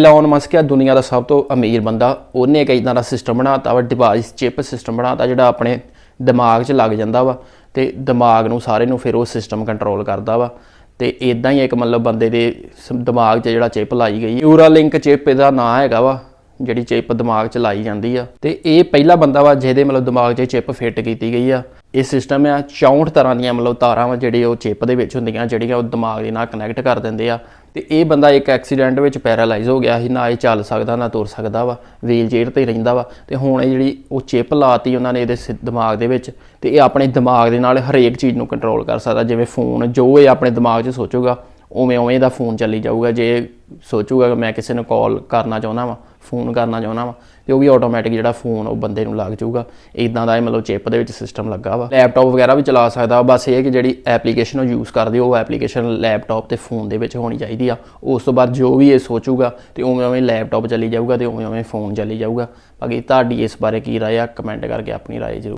ਇਲਨ Musk ਆ, ਦੁਨੀਆ ਦਾ ਸਭ ਤੋਂ ਅਮੀਰ ਬੰਦਾ। ਉਹਨੇ ਇੱਕ ਇਦਾਂ ਦਾ ਸਿਸਟਮ ਬਣਾਤਾ ਵਾ ਡਿਵਾਈਸ ਚਿਪ ਸਿਸਟਮ ਬਣਾਤਾ ਜਿਹੜਾ ਆਪਣੇ ਦਿਮਾਗ 'ਚ ਲੱਗ ਜਾਂਦਾ ਵਾ ਤੇ ਦਿਮਾਗ ਨੂੰ ਸਾਰੇ ਨੂੰ ਫਿਰ ਉਹ ਸਿਸਟਮ ਕੰਟਰੋਲ ਕਰਦਾ ਵਾ। ਤੇ ਇਦਾਂ ਹੀ ਇੱਕ ਮਤਲਬ ਬੰਦੇ ਦੇ ਸ- ਦਿਮਾਗ 'ਚ ਜਿਹੜਾ ਚਿਪ ਲਾਈ ਗਈ ਯੂਰਾ ਲਿੰਕ ਚਿਪ ਇਹਦਾ ਨਾਂ ਹੈਗਾ ਵਾ, ਜਿਹੜੀ ਚਿਪ ਦਿਮਾਗ 'ਚ ਲਾਈ ਜਾਂਦੀ ਆ। ਤੇ ਇਹ ਪਹਿਲਾ ਬੰਦਾ ਵਾ ਜਿਹਦੇ ਮਤਲਬ ਦਿਮਾਗ 'ਚ ਚਿਪ ਫਿੱਟ ਕੀਤੀ ਗਈ ਆ। ਇਹ ਸਿਸਟਮ ਆ 64 ਤਰ੍ਹਾਂ ਦੀਆਂ ਮਤਲਬ ਤਾਰਾਂ ਵਾ, ਜਿਹੜੇ ਉਹ ਚਿਪ ਦੇ ਵਿੱਚ ਹੁੰਦੀਆਂ, ਜਿਹੜੀਆਂ ਉਹ ਦਿਮਾਗ ਦੇ ਨਾਲ ਕਨੈਕਟ ਕਰ ਦਿੰਦੇ ਆ। ਤੇ ਇਹ ਬੰਦਾ ਇੱਕ ਐਕਸੀਡੈਂਟ ਵਿੱਚ ਪੈਰਾਲਾਈਜ਼ ਹੋ ਗਿਆ ਸੀ, ਨਾ ਇਹ ਚੱਲ ਸਕਦਾ, ਨਾ ਤੁਰ ਸਕਦਾ ਵਾ ਵੀਲ ਚੇਅਰ ਤੇ ਰਹਿੰਦਾ ਵਾ, ਤੇ ਹੁਣ ਇਹ ਜਿਹੜੀ ਉਹ ਚਿਪ ਲਾਤੀ ਉਹਨਾਂ ਨੇ ਇਹਦੇ ਸਿ- ਦਿਮਾਗ ਦੇ ਵਿੱਚ, ਤੇ ਇਹ ਆਪਣੇ ਦਿਮਾਗ ਦੇ ਨਾਲ ਹਰੇਕ ਚੀਜ਼ ਨੂੰ ਕੰਟਰੋਲ ਕਰ ਸਕਦਾ, ਜਿਵੇਂ ਫੋਨ ਜੋ ਇਹ ਆਪਣੇ ਦਿਮਾਗ 'ਚ ਸੋਚੂਗਾ ਉਵੇਂ ਉਵੇਂ ਦਾ ਫੋਨ ਚੱਲੀ ਜਾਊਗਾ, ਜੇ ਸੋਚੂਗਾ ਕਿ ਮੈਂ ਕਿਸੇ ਨੂੰ ਕਾਲ ਕਰਨਾ ਚਾਹੁੰਦਾ ਵਾਂ ਫੋਨ ਕਰਨਾ ਚਾਹੁੰਦਾ ਵਾਂ, ਤੇ ਉਹ ਵੀ ਆਟੋਮੈਟਿਕ ਜਿਹੜਾ ਫੋਨ ਉਹ ਬੰਦੇ ਨੂੰ ਲੱਗ ਜਾਊਗਾ। ਇਦਾਂ ਦਾ ਇਹ ਮਤਲਬ ਚਿਪ ਦੇ ਵਿੱਚ ਸਿਸਟਮ ਲੱਗਾ ਵਾ। ਲੈਪਟਾਪ ਵਗੈਰਾ ਵੀ ਚਲਾ ਸਕਦਾ ਬਸ ਇਹ ਕਿ ਜਿਹੜੀ ਐਪਲੀਕੇਸ਼ਨ ਉਹ ਯੂਜ਼ ਕਰਦੇ ਉਹ ਐਪਲੀਕੇਸ਼ਨ ਲੈਪਟਾਪ ਤੇ ਫੋਨ ਦੇ ਵਿੱਚ ਹੋਣੀ ਚਾਹੀਦੀ ਆ। ਉਸ ਤੋਂ ਬਾਅਦ ਜੋ ਵੀ ਇਹ ਸੋਚੂਗਾ, ਤੇ ਉਵੇਂ ਉਵੇਂ ਲੈਪਟਾਪ ਚੱਲੀ ਜਾਊਗਾ ਤੇ ਉਵੇਂ ਉਵੇਂ ਫੋਨ ਚੱਲੀ ਜਾਊਗਾ। ਬਾਕੀ ਤੁਹਾਡੀ ਇਸ ਬਾਰੇ ਕੀ ਰਾਏ ਆ ਕਮੈਂਟ ਕਰਕੇ ਆਪਣੀ ਰਾਏ ਜ਼ਰੂਰ